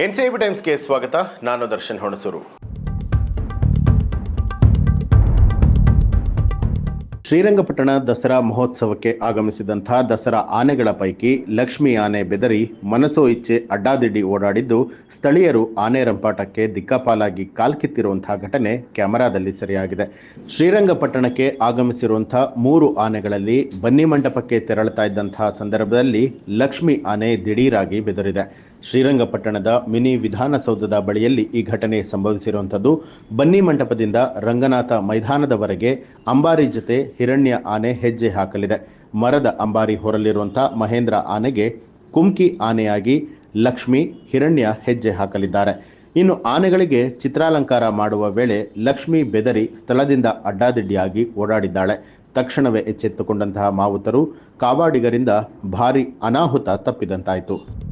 N C B ಟೈಮ್ಸ್ಗೆ ಸ್ವಾಗತ. ನಾನು ದರ್ಶನ್ ಹೊಣಸೂರು. ಶ್ರೀರಂಗಪಟ್ಟಣ ದಸರಾ ಮಹೋತ್ಸವಕ್ಕೆ ಆಗಮಿಸಿದಂಥ ದಸರಾ ಆನೆಗಳ ಪೈಕಿ ಲಕ್ಷ್ಮಿ ಆನೆ ಬೆದರಿ ಮನಸೋ ಇಚ್ಛೆ ಅಡ್ಡಾದಿಡ್ಡಿ ಓಡಾಡಿದ್ದು ಸ್ಥಳೀಯರು ಆನೆ ರಂಪಾಟಕ್ಕೆ ದಿಕ್ಕಾಪಾಲಾಗಿ ಕಾಲ್ಕಿತ್ತಿರುವಂತಹ ಘಟನೆ ಕ್ಯಾಮೆರಾದಲ್ಲಿ ಸೆರೆಯಾಗಿದೆ. ಶ್ರೀರಂಗಪಟ್ಟಣಕ್ಕೆ ಆಗಮಿಸಿರುವಂಥ ಮೂರು ಆನೆಗಳಲ್ಲಿ ಬನ್ನಿ ಮಂಟಪಕ್ಕೆ ತೆರಳುತ್ತಾ ಇದ್ದಂತಹ ಸಂದರ್ಭದಲ್ಲಿ ಲಕ್ಷ್ಮಿ ಆನೆ ದಿಢೀರಾಗಿ ಬೆದರಿದೆ. ಶ್ರೀರಂಗಪಟ್ಟಣದ ಮಿನಿ ವಿಧಾನಸೌಧದ ಬಳಿಯಲ್ಲಿ ಈ ಘಟನೆ ಸಂಭವಿಸಿರುವಂಥದ್ದು. ಬನ್ನಿ ಮಂಟಪದಿಂದ ರಂಗನಾಥ ಮೈದಾನದವರೆಗೆ ಅಂಬಾರಿ ಜೊತೆ ಹಿರಣ್ಯ ಆನೆ ಹೆಜ್ಜೆ ಹಾಕಲಿದೆ. ಮರದ ಅಂಬಾರಿ ಹೊರಲಿರುವಂಥ ಮಹೇಂದ್ರ ಆನೆಗೆ ಕುಮ್ಕಿ ಆನೆಯಾಗಿ ಲಕ್ಷ್ಮಿ, ಹಿರಣ್ಯ ಹೆಜ್ಜೆ ಹಾಕಲಿದ್ದಾರೆ. ಇನ್ನು ಆನೆಗಳಿಗೆ ಚಿತ್ರಾಲಂಕಾರ ಮಾಡುವ ವೇಳೆ ಲಕ್ಷ್ಮಿ ಬೆದರಿ ಸ್ಥಳದಿಂದ ಅಡ್ಡಾದಿಡ್ಡಿಯಾಗಿ ಓಡಾಡಿದ್ದಾಳೆ. ತಕ್ಷಣವೇ ಎಚ್ಚೆತ್ತುಕೊಂಡಂತಹ ಮಾವುತರು ಕಾವಾಡಿಗರಿಂದ ಭಾರಿ ಅನಾಹುತ ತಪ್ಪಿದಂತಾಯಿತು.